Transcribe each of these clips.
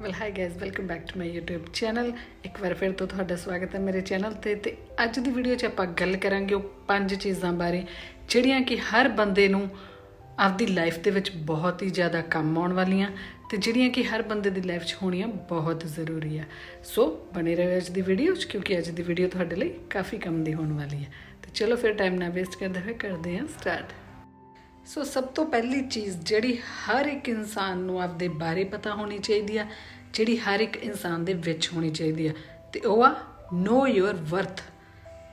Well hi guys welcome back to my YouTube channel ਇੱਕ ਵਾਰ ਫਿਰ ਤੋਂ ਤੁਹਾਡਾ ਸਵਾਗਤ ਹੈ ਮੇਰੇ ਚੈਨਲ ਤੇ ਤੇ ਅੱਜ ਦੀ ਵੀਡੀਓ 'ਚ ਆਪਾਂ ਗੱਲ ਕਰਾਂਗੇ ਉਹ ਪੰਜ ਚੀਜ਼ਾਂ ਬਾਰੇ, ਜਿਹੜੀਆਂ ਕਿ ਹਰ ਬੰਦੇ ਨੂੰ ਆਪਦੀ ਲਾਈਫ ਦੇ ਵਿੱਚ ਬਹੁਤ ਹੀ ਜ਼ਿਆਦਾ ਕੰਮ ਆਉਣ ਵਾਲੀਆਂ ਤੇ ਜਿਹੜੀਆਂ ਕਿ ਹਰ ਬੰਦੇ ਦੀ ਲਾਈਫ 'ਚ ਹੋਣੀਆਂ ਬਹੁਤ ਜ਼ਰੂਰੀ ਆ। ਸੋ ਬਣੇ ਰਹੋ ਅੱਜ ਦੀ ਵੀਡੀਓ 'ਚ, ਕਿਉਂਕਿ ਅੱਜ ਦੀ ਵੀਡੀਓ ਤੁਹਾਡੇ ਲਈ ਕਾਫੀ ਕੰਮ ਦੀ ਹੋਣ ਵਾਲੀ ਹੈ ਤੇ ਚਲੋ ਫਿਰ ਟਾਈਮ ਨਾ ਵੇਸਟ ਕਰਦੇ ਹੋਏ, ਕਰਦੇ ਹਾਂ ਸਟਾਰਟ ਸੋ ਸਭ ਤੋਂ ਪਹਿਲੀ ਚੀਜ਼ ਜਿਹੜੀ ਹਰ ਇੱਕ ਇਨਸਾਨ ਨੂੰ ਆਪਦੇ ਬਾਰੇ ਪਤਾ ਹੋਣੀ ਚਾਹੀਦੀ ਆ, ਜਿਹੜੀ ਹਰ ਇੱਕ ਇਨਸਾਨ ਦੇ ਵਿੱਚ ਹੋਣੀ ਚਾਹੀਦੀ ਆ, ਤੇ ਉਹ ਆ ਨੋ ਯੋਰ ਵਰਥ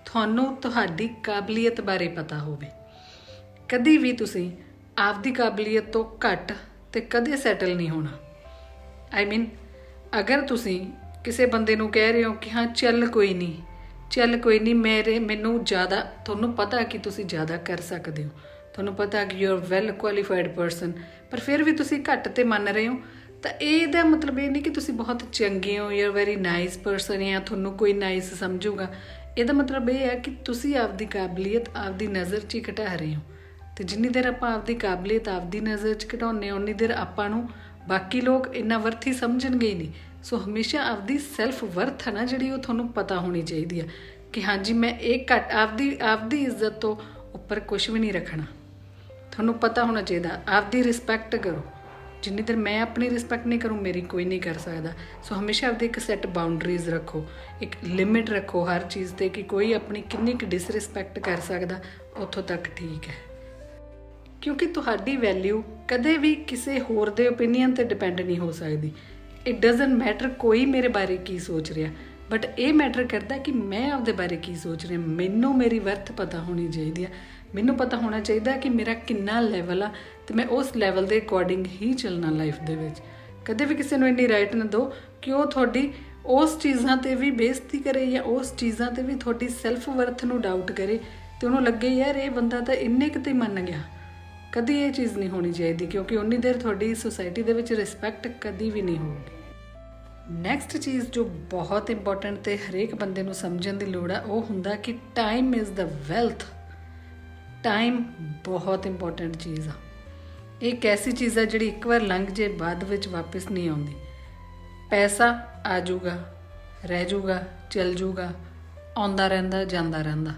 ਤੁਹਾਨੂੰ ਤੁਹਾਡੀ ਕਾਬਲੀਅਤ ਬਾਰੇ ਪਤਾ ਹੋਵੇ। ਕਦੀ ਵੀ ਤੁਸੀਂ ਆਪਦੀ ਕਾਬਲੀਅਤ ਤੋਂ ਘੱਟ ਤੇ ਕਦੇ ਸੈਟਲ ਨਹੀਂ ਹੋਣਾ। ਆਈ ਮੀਨ ਅਗਰ ਤੁਸੀਂ ਕਿਸੇ ਬੰਦੇ ਨੂੰ ਕਹਿ ਰਹੇ ਹੋ ਕਿ ਹਾਂ, ਚੱਲ ਕੋਈ ਨਹੀਂ, ਚੱਲ ਕੋਈ ਨਹੀਂ, ਮੇਰੇ, ਮੈਨੂੰ ਜ਼ਿਆਦਾ, ਤੁਹਾਨੂੰ ਪਤਾ ਕਿ ਤੁਸੀਂ ਜ਼ਿਆਦਾ ਕਰ ਸਕਦੇ ਹੋ। ਤੁਹਾਨੂੰ ਪਤਾ ਕਿ you are well qualified person ਪਰ ਫਿਰ ਵੀ ਤੁਸੀਂ ਘੱਟ ਤੇ ਮੰਨ ਰਹੇ ਹੋ। ਤਾਂ ਇਹਦਾ ਮਤਲਬ ਇਹ ਨਹੀਂ ਕਿ ਤੁਸੀਂ ਬਹੁਤ ਚੰਗੇ ਹੋ you are very nice person ਜਾਂ ਤੁਹਾਨੂੰ ਕੋਈ ਨਾਈਸ ਸਮਝੂਗਾ। ਇਹਦਾ ਮਤਲਬ ਇਹ ਹੈ ਕਿ ਤੁਸੀਂ ਆਪਦੀ ਕਾਬਲੀਅਤ, ਆਪਦੀ ਨਜ਼ਰ 'ਚ ਹੀ ਘਟਾ ਰਹੇ ਹੋ। ਤੇ ਜਿੰਨੀ ਦੇਰ ਆਪਾਂ ਆਪਦੀ ਕਾਬਲੀਅਤ, ਆਪਦੀ ਨਜ਼ਰ 'ਚ ਘਟਾਉਂਦੇ ਹਾਂ ਉਨੀ ਦੇਰ ਆਪਾਂ ਨੂੰ ਬਾਕੀ ਲੋਕ ਇੰਨਾ ਵਰਥੀ ਸਮਝਣਗੇ ਹੀ ਨਹੀਂ। ਸੋ ਹਮੇਸ਼ਾ ਆਪਦੀ ਸੈਲਫ ਵਰਥ ਹੈ ਨਾ ਜਿਹੜੀ ਉਹ ਤੁਹਾਨੂੰ ਪਤਾ ਹੋਣੀ ਚਾਹੀਦੀ ਹੈ ਕਿ ਹਾਂਜੀ, ਮੈਂ ਇਹ ਘੱਟ, ਆਪਦੀ ਆਪਦੀ ਇੱਜ਼ਤ ਤੋਂ ਉੱਪਰ ਕੁਝ ਵੀ ਨਹੀਂ ਰੱਖਣਾ। ਤੁਹਾਨੂੰ ਪਤਾ ਹੋਣਾ ਚਾਹੀਦਾ, ਆਪਦੀ ਰਿਸਪੈਕਟ ਕਰੋ। ਜਿੰਨੀ ਦੇਰ ਮੈਂ ਆਪਣੀ ਰਿਸਪੈਕਟ ਨਹੀਂ ਕਰੂੰ, ਮੇਰੀ ਕੋਈ ਨਹੀਂ ਕਰ ਸਕਦਾ। ਸੋ ਹਮੇਸ਼ਾ ਆਪਦੀ ਇੱਕ ਸੈੱਟ ਬਾਉਂਡਰੀਜ਼ ਰੱਖੋ, ਇੱਕ ਲਿਮਿਟ ਰੱਖੋ ਹਰ ਚੀਜ਼ ਤੇ ਕਿ ਕੋਈ ਆਪਣੀ ਕਿੰਨੀ ਕੁ ਡਿਸਰਿਸਪੈਕਟ ਕਰ ਸਕਦਾ, ਉੱਥੋਂ ਤੱਕ ਠੀਕ ਹੈ। ਕਿਉਂਕਿ ਤੁਹਾਡੀ ਵੈਲਿਊ ਕਦੇ ਵੀ ਕਿਸੇ ਹੋਰ ਦੇ ਓਪੀਨੀਅਨ ਤੇ ਡਿਪੈਂਡ ਨਹੀਂ ਹੋ ਸਕਦੀ। ਇਟ ਡਸਨਟ ਮੈਟਰ ਕੋਈ ਮੇਰੇ ਬਾਰੇ ਕੀ ਸੋਚ ਰਿਹਾ ਬਟ ਇਹ ਮੈਟਰ ਕਰਦਾ ਕਿ ਮੈਂ ਆਪਦੇ ਬਾਰੇ ਕੀ ਸੋਚ ਰਿਹਾ। ਮੈਨੂੰ ਮੇਰੀ ਵਰਥ ਪਤਾ ਹੋਣੀ ਚਾਹੀਦੀ ਆ। ਮੈਨੂੰ ਪਤਾ ਹੋਣਾ ਚਾਹੀਦਾ ਕਿ ਮੇਰਾ ਕਿੰਨਾ ਲੈਵਲ ਆ ਤੇ ਮੈਂ ਉਸ ਲੈਵਲ ਦੇ ਅਕੋਰਡਿੰਗ ਹੀ ਚੱਲਣਾ ਲਾਈਫ ਦੇ ਵਿੱਚ। ਕਦੇ ਵੀ ਕਿਸੇ ਨੂੰ ਇੰਨੀ ਰਾਈਟ ਨਾ ਦਿਓ ਕਿ ਉਹ ਤੁਹਾਡੀ ਉਸ ਚੀਜ਼ਾਂ ਤੇ ਵੀ ਬੇਇੱਜ਼ਤੀ ਕਰੇ ਜਾਂ ਉਸ ਚੀਜ਼ਾਂ ਤੇ ਵੀ ਤੁਹਾਡੀ ਸੈਲਫ ਵਰਥ ਨੂੰ ਡਾਊਟ ਕਰੇ ਤੇ ਉਹਨੂੰ ਲੱਗੇ, ਯਾਰ, ਇਹ ਬੰਦਾ ਤਾਂ ਇੰਨੇ ਕਿਤੇ ਮੰਨ ਗਿਆ। ਕਦੀ ਇਹ ਚੀਜ਼ ਨਹੀਂ ਹੋਣੀ ਚਾਹੀਦੀ ਕਿਉਂਕਿ ਉਨੀ ਦੇਰ ਤੁਹਾਡੀ ਸੋਸਾਇਟੀ ਦੇ ਵਿੱਚ ਰਿਸਪੈਕਟ ਕਦੀ ਵੀ ਨਹੀਂ ਹੋਊਗੀ। ਨੈਕਸਟ ਚੀਜ਼ ਜੋ ਬਹੁਤ ਇੰਪੋਰਟੈਂਟ ਤੇ ਹਰੇਕ ਬੰਦੇ ਨੂੰ ਸਮਝਣ ਦੀ ਲੋੜ ਆ, ਉਹ ਹੁੰਦਾ ਕਿ time is the wealth time ਬਹੁਤ ਇੰਪੋਰਟੈਂਟ ਚੀਜ਼ ਆ। ਇਹ ਇੱਕ ਐਸੀ ਚੀਜ਼ ਆ ਜਿਹੜੀ ਇੱਕ ਵਾਰ ਲੰਘ ਜੇ, ਬਾਅਦ ਵਿੱਚ ਵਾਪਸ ਨਹੀਂ ਆਉਂਦੀ। ਪੈਸਾ ਆ ਜਾਊਗਾ, ਰਹਿ ਜਾਊਗਾ, ਚਲ ਜਾਊਗਾ, ਆਉਂਦਾ ਰਹਿੰਦਾ, ਜਾਂਦਾ ਰਹਿੰਦਾ।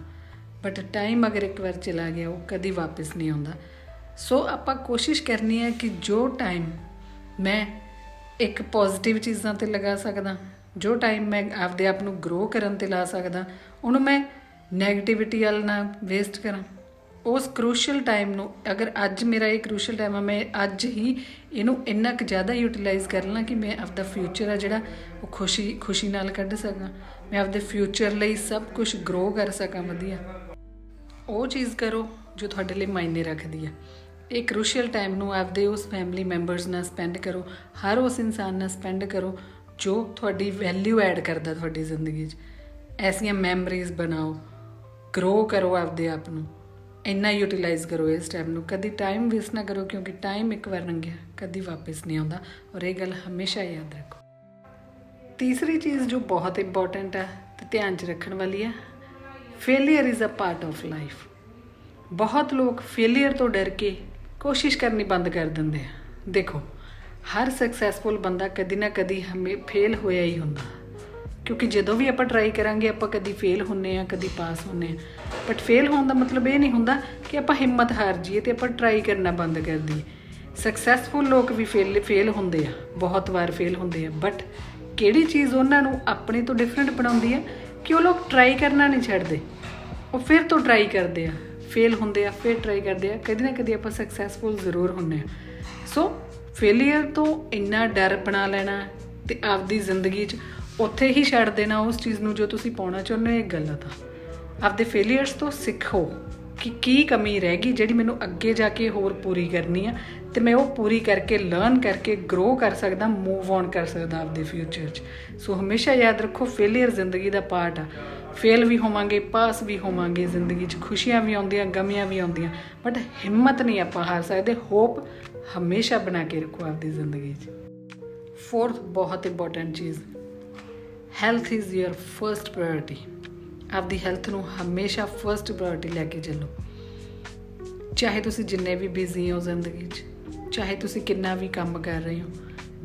ਬਟ ਟਾਈਮ ਅਗਰ ਇੱਕ ਵਾਰ ਚਲਾ ਗਿਆ, ਉਹ ਕਦੀ ਵਾਪਸ ਨਹੀਂ ਆਉਂਦਾ। ਸੋ ਆਪਾਂ ਕੋਸ਼ਿਸ਼ ਕਰਨੀ ਹੈ ਕਿ ਜੋ ਟਾਈਮ ਮੈਂ ਇੱਕ ਪੋਜ਼ਿਟਿਵ ਚੀਜ਼ਾਂ ਤੇ ਲਗਾ ਸਕਦਾ, ਜੋ ਟਾਈਮ ਮੈਂ ਆਪਦੇ ਆਪ ਨੂੰ ਗਰੋ ਕਰਨ ਤੇ ਲਾ ਸਕਦਾ, ਉਹਨੂੰ ਮੈਂ 네ਗੇਟਿਵਿਟੀ ਵੱਲ ਨਾ ਵੇਸਟ ਕਰਾਂ। ਉਸ ਕ੍ਰੂਸ਼ੀਅਲ ਟਾਈਮ ਨੂੰ, ਅਗਰ ਅੱਜ ਮੇਰਾ ਇਹ ਕ੍ਰੂਸ਼ੀਅਲ ਟਾਈਮ ਆ, ਮੈਂ ਅੱਜ ਹੀ ਇਹਨੂੰ ਇੰਨਾ ਕੁ ਜ਼ਿਆਦਾ ਯੂਟਿਲਾਈਜ਼ ਕਰ ਲਾਂ ਕਿ ਮੈਂ ਆਪਦਾ ਫਿਊਚਰ ਆ ਜਿਹੜਾ, ਉਹ ਖੁਸ਼ੀ ਖੁਸ਼ੀ ਨਾਲ ਕੱਢ ਸਕਾਂ। ਮੈਂ ਆਪਦੇ ਫਿਊਚਰ ਲਈ ਸਭ ਕੁਝ ਗਰੋ ਕਰ ਸਕਾਂ ਵਧੀਆ। ਉਹ ਚੀਜ਼ ਕਰੋ ਜੋ ਤੁਹਾਡੇ ਲਈ ਮਾਇਨੇ ਰੱਖਦੀ ਹੈ ਇਹ ਕ੍ਰੂਸ਼ੀਅਲ ਟਾਈਮ ਨੂੰ ਆਪਦੇ ਉਸ ਫੈਮਿਲੀ ਮੈਂਬਰਸ ਨਾਲ ਸਪੈਂਡ ਕਰੋ। ਹਰ ਉਸ ਇਨਸਾਨ ਨਾਲ ਸਪੈਂਡ ਕਰੋ ਜੋ ਤੁਹਾਡੀ ਵੈਲਿਊ ਐਡ ਕਰਦਾ ਤੁਹਾਡੀ ਜ਼ਿੰਦਗੀ 'ਚ। ਐਸੀਆਂ ਮੈਮਰੀਜ਼ ਬਣਾਓ। ਗਰੋ ਕਰੋ ਆਪਦੇ ਆਪ ਨੂੰ। ਇੰਨਾ ਯੂਟਿਲਾਈਜ਼ ਕਰੋ ਇਸ ਟਾਈਮ ਨੂੰ। ਕਦੀ ਟਾਈਮ ਵੇਸਟ ਨਾ ਕਰੋ ਕਿਉਂਕਿ ਟਾਈਮ ਇੱਕ ਵਾਰ ਲੰਘਿਆ, ਕਦੀ ਵਾਪਸ ਨਹੀਂ ਆਉਂਦਾ। ਔਰ ਇਹ ਗੱਲ ਹਮੇਸ਼ਾ ਯਾਦ ਰੱਖੋ। ਤੀਸਰੀ ਚੀਜ਼ ਜੋ ਬਹੁਤ ਇੰਪੋਰਟੈਂਟ ਹੈ, ਤੇ ਧਿਆਨ 'ਚ ਰੱਖਣ ਵਾਲੀ ਹੈ failure is a part of life ਬਹੁਤ ਲੋਕ ਫੇਲਿਅਰ ਤੋਂ ਡਰ ਕੇ ਕੋਸ਼ਿਸ਼ ਕਰਨੀ ਬੰਦ ਕਰ ਦਿੰਦੇ ਆ। ਦੇਖੋ, ਹਰ ਸਕਸੈਸਫੁਲ ਬੰਦਾ ਕਦੀ ਨਾ ਕਦੀ ਹਮੇ ਫੇਲ ਹੋਇਆ ਹੀ ਹੁੰਦਾ। ਕਿਉਂਕਿ ਜਦੋਂ ਵੀ ਆਪਾਂ ਟਰਾਈ ਕਰਾਂਗੇ, ਆਪਾਂ ਕਦੀ ਫੇਲ ਹੁੰਨੇ ਆ, ਕਦੀ ਪਾਸ ਹੁੰਨੇ ਆ। ਬਟ ਫੇਲ ਹੋਣ ਦਾ ਮਤਲਬ ਇਹ ਨਹੀਂ ਹੁੰਦਾ ਕਿ ਆਪਾਂ ਹਿੰਮਤ ਹਾਰ ਜਾਈਏ ਤੇ ਆਪਾਂ ਟਰਾਈ ਕਰਨਾ ਬੰਦ ਕਰ ਦਈਏ। ਸਕਸੈਸਫੁਲ ਲੋਕ ਵੀ ਫੇਲ ਫੇਲ ਹੁੰਦੇ ਆ, ਬਹੁਤ ਵਾਰ ਫੇਲ ਹੁੰਦੇ ਆ। ਬਟ ਕਿਹੜੀ ਚੀਜ਼ ਉਹਨਾਂ ਨੂੰ ਆਪਣੇ ਤੋਂ ਡਿਫਰੈਂਟ ਬਣਾਉਂਦੀ ਹੈ ਕਿ ਉਹ ਲੋਕ ਟਰਾਈ ਕਰਨਾ ਨਹੀਂ ਛੱਡਦੇ? ਉਹ ਫਿਰ ਤੋਂ ਟਰਾਈ ਕਰਦੇ ਆ ਫੇਲ ਹੁੰਦੇ ਆ, ਫਿਰ ਟਰਾਈ ਕਰਦੇ ਆ। ਕਦੇ ਨਾ ਕਦੀ ਆਪਾਂ ਸਕਸੈਸਫੁਲ ਜ਼ਰੂਰ ਹੁੰਨੇ ਆ। ਸੋ ਫੇਲਿਅਰ ਤੋਂ ਇੰਨਾ ਡਰ ਬਣਾ ਲੈਣਾ ਤੇ ਆਪਦੀ ਜ਼ਿੰਦਗੀ 'ਚ ਉੱਥੇ ਹੀ ਛੱਡ ਦੇਣਾ ਉਸ ਚੀਜ਼ ਨੂੰ ਜੋ ਤੁਸੀਂ ਪਾਉਣਾ ਚਾਹੁੰਦੇ ਹੋ, ਇਹ ਗਲਤ ਆ। ਆਪਦੇ ਫੇਲਿਅਰਸ ਤੋਂ ਸਿੱਖੋ ਕਿ ਕੀ ਕਮੀ ਰਹਿ ਗਈ ਜਿਹੜੀ ਮੈਨੂੰ ਅੱਗੇ ਜਾ ਕੇ ਹੋਰ ਪੂਰੀ ਕਰਨੀ ਆ ਤੇ ਮੈਂ ਉਹ ਪੂਰੀ ਕਰਕੇ ਲਰਨ ਕਰਕੇ ਗਰੋ ਕਰ ਸਕਦਾ ਮੂਵ ਔਨ ਕਰ ਸਕਦਾ ਆਪਦੇ ਫਿਊਚਰ 'ਚ। ਸੋ ਹਮੇਸ਼ਾ ਯਾਦ ਰੱਖੋ ਫੇਲਿਅਰ ਜ਼ਿੰਦਗੀ ਦਾ ਪਾਰਟ ਆ। ਫੇਲ ਵੀ ਹੋਵਾਂਗੇ ਪਾਸ ਵੀ ਹੋਵਾਂਗੇ, ਜ਼ਿੰਦਗੀ 'ਚ ਖੁਸ਼ੀਆਂ ਵੀ ਆਉਂਦੀਆਂ, ਗਮੀਆਂ ਵੀ ਆਉਂਦੀਆਂ ਬਟ ਹਿੰਮਤ ਨਹੀਂ ਆਪਾਂ ਹਾਰ ਸਕਦੇ ਹੋਪ ਹਮੇਸ਼ਾ ਬਣਾ ਕੇ ਰੱਖੋ ਆਪਦੀ ਜ਼ਿੰਦਗੀ 'ਚ। ਫੋਰਥ ਬਹੁਤ ਇੰਪੋਰਟੈਂਟ ਚੀਜ਼ health is your first priority ਆਪਦੀ ਹੈਲਥ ਨੂੰ ਹਮੇਸ਼ਾ ਫਰਸਟ ਪ੍ਰਾਇੋਰਟੀ ਲੈ ਕੇ ਚੱਲੋ। ਚਾਹੇ ਤੁਸੀਂ ਜਿੰਨੇ ਵੀ ਬਿਜ਼ੀ ਹੋ ਜ਼ਿੰਦਗੀ 'ਚ, ਚਾਹੇ ਤੁਸੀਂ ਕਿੰਨਾ ਵੀ ਕੰਮ ਕਰ ਰਹੇ ਹੋ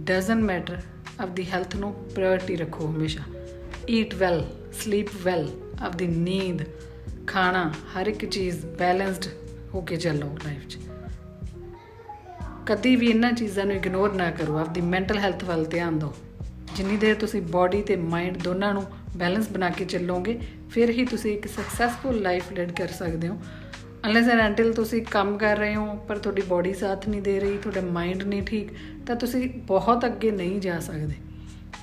ਡਸਨਟ ਮੈਟਰ ਆਪਦੀ ਹੈਲਥ ਨੂੰ ਪ੍ਰਾਇੋਰਟੀ ਰੱਖੋ ਹਮੇਸ਼ਾ। ਈਟ ਵੈਲ ਸਲੀਪ ਵੈਲ ਆਪਦੀ ਨੀਂਦ, ਖਾਣਾ, ਹਰ ਇੱਕ ਚੀਜ਼ ਬੈਲੈਂਸਡ ਹੋ ਕੇ ਚੱਲੋ ਲਾਈਫ 'ਚ। ਕਦੀ ਵੀ ਇਹਨਾਂ ਚੀਜ਼ਾਂ ਨੂੰ ਇਗਨੋਰ ਨਾ ਕਰੋ, ਆਪਦੀ ਮੈਂਟਲ ਹੈਲਥ ਵੱਲ ਧਿਆਨ ਦਿਓ। ਜਿੰਨੀ ਦੇਰ ਤੁਸੀਂ ਬਾਡੀ ਤੇ ਮਾਈਂਡ ਦੋਨਾਂ ਨੂੰ ਬੈਲੈਂਸ ਬਣਾ ਕੇ ਚੱਲੋਗੇ, ਫਿਰ ਹੀ ਤੁਸੀਂ ਇੱਕ ਸਕਸੈਸਫੁਲ ਲਾਈਫ ਲੀਡ ਕਰ ਸਕਦੇ ਹੋ। ਅਨਲੈਸ ਐਂਡ ਅੰਟਿਲ ਤੁਸੀਂ ਕੰਮ ਕਰ ਰਹੇ ਹੋ, ਪਰ ਤੁਹਾਡੀ ਬਾਡੀ ਸਾਥ ਨਹੀਂ ਦੇ ਰਹੀ, ਤੁਹਾਡਾ ਮਾਈਂਡ ਨਹੀਂ ਠੀਕ, ਤਾਂ ਤੁਸੀਂ ਬਹੁਤ ਅੱਗੇ ਨਹੀਂ ਜਾ ਸਕਦੇ।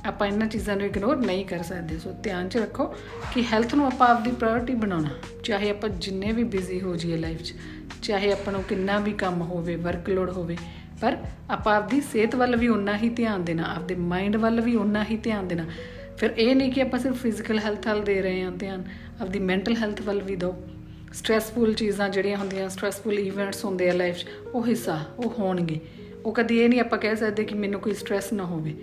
ਆਪਾਂ ਇਹਨਾਂ ਚੀਜ਼ਾਂ ਨੂੰ ਇਗਨੋਰ ਨਹੀਂ ਕਰ ਸਕਦੇ। ਸੋ ਧਿਆਨ 'ਚ ਰੱਖੋ ਕਿ ਹੈਲਥ ਨੂੰ ਆਪਾਂ ਆਪਦੀ ਪ੍ਰਾਇੋਰਟੀ ਬਣਾਉਣਾ, ਚਾਹੇ ਆਪਾਂ ਜਿੰਨੇ ਵੀ ਬਿਜ਼ੀ ਹੋ ਜਾਈਏ ਲਾਈਫ 'ਚ, ਚਾਹੇ ਆਪਾਂ ਨੂੰ ਕਿੰਨਾ ਵੀ ਕੰਮ ਹੋਵੇ ਵਰਕਲੋਡ ਹੋਵੇ ਪਰ ਆਪਾਂ ਆਪਦੀ ਸਿਹਤ ਵੱਲ ਵੀ ਉਨਾ ਹੀ ਧਿਆਨ ਦੇਣਾ, ਆਪਦੇ ਮਾਈਂਡ ਵੱਲ ਵੀ ਉਨਾ ਹੀ ਧਿਆਨ ਦੇਣਾ। ਫਿਰ ਇਹ ਨਹੀਂ ਕਿ ਆਪਾਂ ਸਿਰਫ ਫਿਜ਼ੀਕਲ ਹੈਲਥ ਵੱਲ ਦੇ ਰਹੇ ਹਾਂ ਧਿਆਨ, ਆਪਦੀ ਮੈਂਟਲ ਹੈਲਥ ਵੱਲ ਵੀ ਦਿਓ। ਸਟ੍ਰੈਸਫੁਲ ਚੀਜ਼ਾਂ ਜਿਹੜੀਆਂ ਹੁੰਦੀਆਂ ਸਟ੍ਰੈਸਫੁਲ ਇਵੈਂਟਸ ਹੁੰਦੇ ਆ ਲਾਈਫ 'ਚ, ਉਹ ਹਿੱਸਾ, ਉਹ ਹੋਣਗੇ। ਉਹ ਕਦੀ ਇਹ ਨਹੀਂ ਆਪਾਂ ਕਹਿ ਸਕਦੇ ਕਿ ਮੈਨੂੰ ਕੋਈ ਸਟ੍ਰੈਸ ਨਾ ਹੋਵੇ।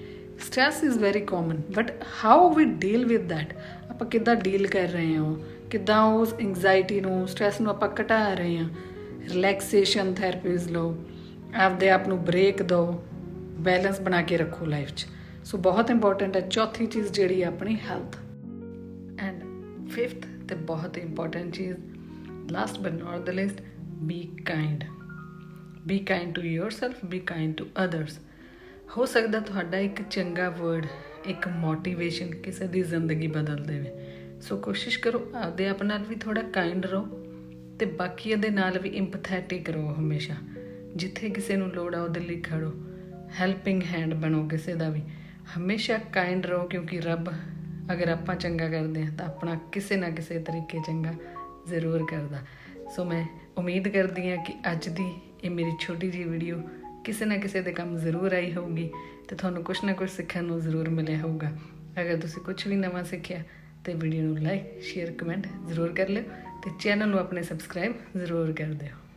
Stress is very common but how we deal with that ਆਪਾਂ ਕਿੱਦਾਂ ਡੀਲ ਕਰ ਰਹੇ ਹਾਂ ਕਿੱਦਾਂ ਉਸ ਐਂਜ਼ਾਈਟੀ ਨੂੰ ਸਟ੍ਰੈਸ ਨੂੰ ਆਪਾਂ ਘਟਾ ਰਹੇ ਹਾਂ? ਰਿਲੈਕਸੇਸ਼ਨ ਥੈਰੇਪੀਜ਼ ਲਓ। ਆਪਦੇ ਆਪ ਨੂੰ ਬ੍ਰੇਕ ਦਿਓ ਬੈਲੈਂਸ ਬਣਾ ਕੇ ਰੱਖੋ ਲਾਈਫ 'ਚ। ਸੋ ਬਹੁਤ ਇੰਪੋਰਟੈਂਟ ਹੈ, ਚੌਥੀ ਚੀਜ਼ ਜਿਹੜੀ ਹੈ ਆਪਣੀ ਹੈਲਥ ਐਂਡ ਫਿਫਥ ਤੇ ਬਹੁਤ ਇੰਪੋਰਟੈਂਟ ਚੀਜ਼ last but not the least be kind be kind to yourself be kind to others ਹੋ ਸਕਦਾ ਤੁਹਾਡਾ ਇੱਕ ਚੰਗਾ ਵਰਡ ਇੱਕ ਮੋਟੀਵੇਸ਼ਨ ਕਿਸੇ ਦੀ ਜ਼ਿੰਦਗੀ ਬਦਲ ਦੇਵੇ। ਸੋ ਕੋਸ਼ਿਸ਼ ਕਰੋ ਆਪਦੇ ਆਪ ਨਾਲ ਵੀ ਥੋੜਾ ਕਾਈਂਡ ਰਹੋ ਤੇ ਬਾਕੀਆਂ ਦੇ ਨਾਲ ਵੀ ਇੰਪੈਥੈਟਿਕ ਰਹੋ ਹਮੇਸ਼ਾ। ਜਿੱਥੇ ਕਿਸੇ ਨੂੰ ਲੋੜ ਆ, ਉਹਦੇ ਲਈ ਖੜੋ। ਹੈਲਪਿੰਗ ਹੈਂਡ ਬਣੋ ਕਿਸੇ ਦਾ ਵੀ। ਹਮੇਸ਼ਾ ਕਾਈਂਡ ਰਹੋ ਕਿਉਂਕਿ ਰੱਬ, ਅਗਰ ਆਪਾਂ ਚੰਗਾ ਕਰਦੇ ਹਾਂ ਤਾਂ ਆਪਣਾ ਕਿਸੇ ਨਾ ਕਿਸੇ ਤਰੀਕੇ ਚੰਗਾ ਜ਼ਰੂਰ ਕਰਦਾ। ਸੋ ਮੈਂ ਉਮੀਦ ਕਰਦੀ ਹਾਂ ਕਿ ਅੱਜ ਦੀ ਇਹ ਮੇਰੀ ਛੋਟੀ ਜਿਹੀ ਵੀਡੀਓ ਕਿਸੇ ਨਾ ਕਿਸੇ ਦੇ ਕੰਮ ਜ਼ਰੂਰ ਆਈ ਹੋਊਗੀ ਤੇ ਤੁਹਾਨੂੰ ਕੁਝ ਨਾ ਕੁਝ ਸਿੱਖਣ ਨੂੰ ਜ਼ਰੂਰ ਮਿਲਿਆ ਹੋਊਗਾ। ਅਗਰ ਤੁਸੀਂ ਕੁਝ ਵੀ ਨਵਾਂ ਸਿੱਖਿਆ ਤੇ ਵੀਡੀਓ ਨੂੰ ਲਾਈਕ ਸ਼ੇਅਰ ਕਮੈਂਟ ਜ਼ਰੂਰ ਕਰ ਲਿਓ ਤੇ ਚੈਨਲ ਨੂੰ ਆਪਣੇ ਸਬਸਕ੍ਰਾਈਬ ਜ਼ਰੂਰ ਕਰ ਦਿਓ।